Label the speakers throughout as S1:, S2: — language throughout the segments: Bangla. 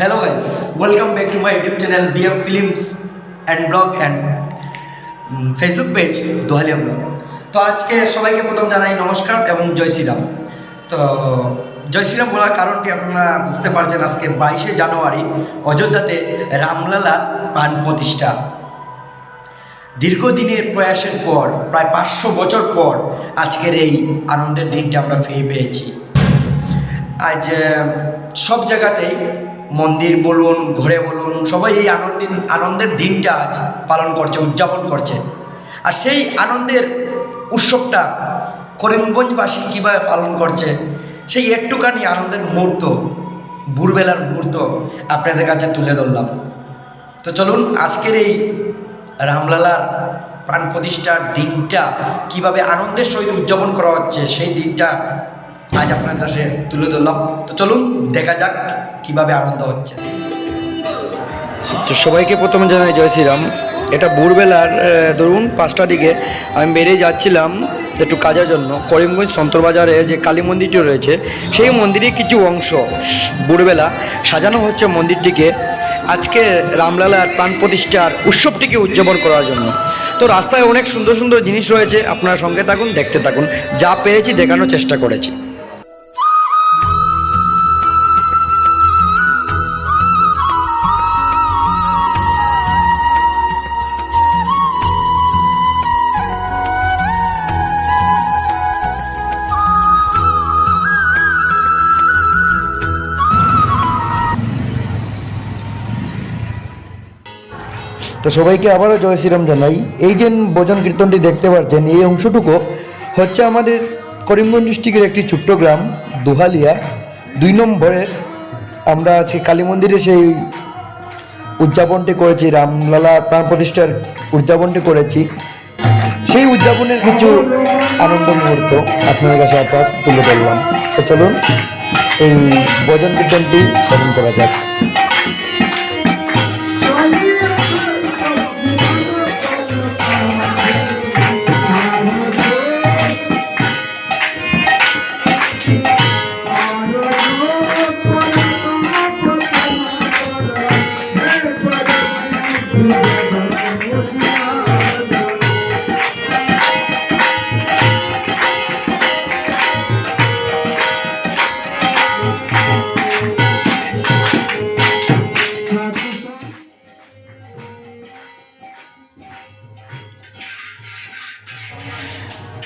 S1: Hello guys welcome back to my YouTube channel BM films and vlog and Facebook page Dohalia vlog তো আজকে সবাইকে প্রথম জানাই নমস্কার এবং জয় শ্রীরাম। তো, জয় শ্রীরাম বলার কারণটি আপনারা বুঝতে পারছেন আজকে বাইশে জানুয়ারি, অযোধ্যাতে রামলালার প্রাণ প্রতিষ্ঠা। দীর্ঘদিনের প্রয়াসের পর, প্রায় পাঁচশো বছর পর আজকের এই আনন্দের দিনটা আমরা ফিরে পেয়েছি। আজ সব জায়গাতেই মন্দির বলুন, ঘরে বলুন, সবাই এই আনন্দিন, আনন্দের দিনটা আজ পালন করছে, উদযাপন করছে। আর সেই আনন্দের উৎসবটা করিমগঞ্জবাসী কীভাবে পালন করছে, সেই একটুখানি আনন্দের মুহূর্ত, ভোরবেলার মুহূর্ত আপনাদের কাছে তুলে ধরলাম। তো চলুন, আজকের এই রামলালার প্রাণ প্রতিষ্ঠার দিনটা কীভাবে আনন্দের সহিত উদযাপন করা হচ্ছে, সেই দিনটা আজ আপনার কাছে তুলে ধরলাম। তো চলুন, দেখা যাক কীভাবে আনন্দ হচ্ছে। তো সবাইকে প্রথমে জানাই জয় শ্রীরাম। এটা ভোরবেলার ধরুন পাঁচটা দিকে আমি বেরিয়ে যাচ্ছিলাম একটু কাজের জন্য। করিমগঞ্জ সন্তরবাজারে যে কালী মন্দিরটি রয়েছে, সেই মন্দিরের কিছু অংশ ভোরবেলা সাজানো হচ্ছে মন্দিরটিকে। আজকে রামলালার প্রাণ প্রতিষ্ঠার উৎসবটিকে উদযাপন করার জন্য। তো রাস্তায় অনেক সুন্দর সুন্দর জিনিস রয়েছে, আপনারা সঙ্গে থাকুন, দেখতে থাকুন। যা পেরেছি দেখানোর চেষ্টা করেছি।
S2: তো সবাইকে আবারও জয় শ্রীরাম জানাই। এই যে ভজন কীর্তনটি দেখতে পাচ্ছেন, এই অংশটুকু হচ্ছে আমাদের করিমগঞ্জ ডিস্ট্রিক্টের একটি ছোট্ট গ্রাম, দুহালিয়া। দুই নম্বরের আমরা আজকে কালী মন্দিরে সেই উদযাপনটি করেছি, রামলালা প্রাণ প্রতিষ্ঠার উদযাপনটি করেছি। সেই উদযাপনের কিছু আনন্দ মুহূর্ত আপনাদের কাছে আপনার তুলে ধরলাম। তো চলুন, এই ভজন কীর্তনটি শ্রবণ করা যাক।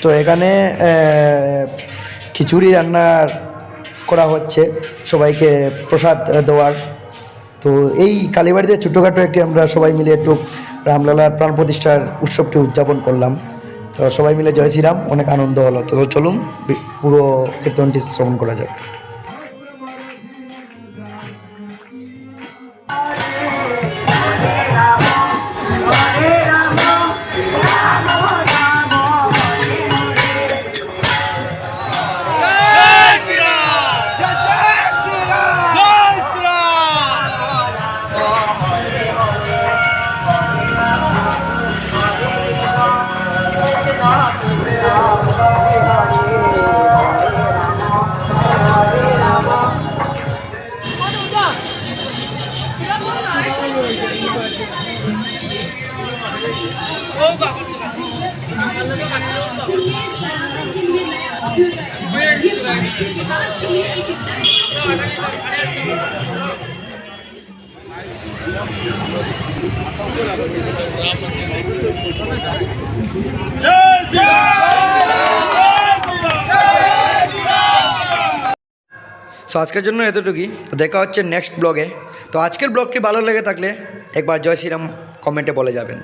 S2: তো এখানে খিচুড়ি রান্না করা হচ্ছে সবাইকে প্রসাদ দেওয়ার। তো এই কালীবাড়িতে ছোটোখাটো একটি আমরা সবাই মিলে একটু রামলালার প্রাণ প্রতিষ্ঠার উৎসবটি উদযাপন করলাম। তো সবাই মিলে জয় শ্রীরাম, অনেক আনন্দ হলো। তো চলুন, পুরো কীর্তনটি শ্রবণ করা যাক। Yeah!
S1: সো আজকের জন্য এতটুকুই। তো দেখা হচ্ছে নেক্সট ব্লগে তো আজকের ব্লগটি ভালো লেগে থাকলে একবার জয় শ্রীরাম কমেন্টে বলে যাবেন।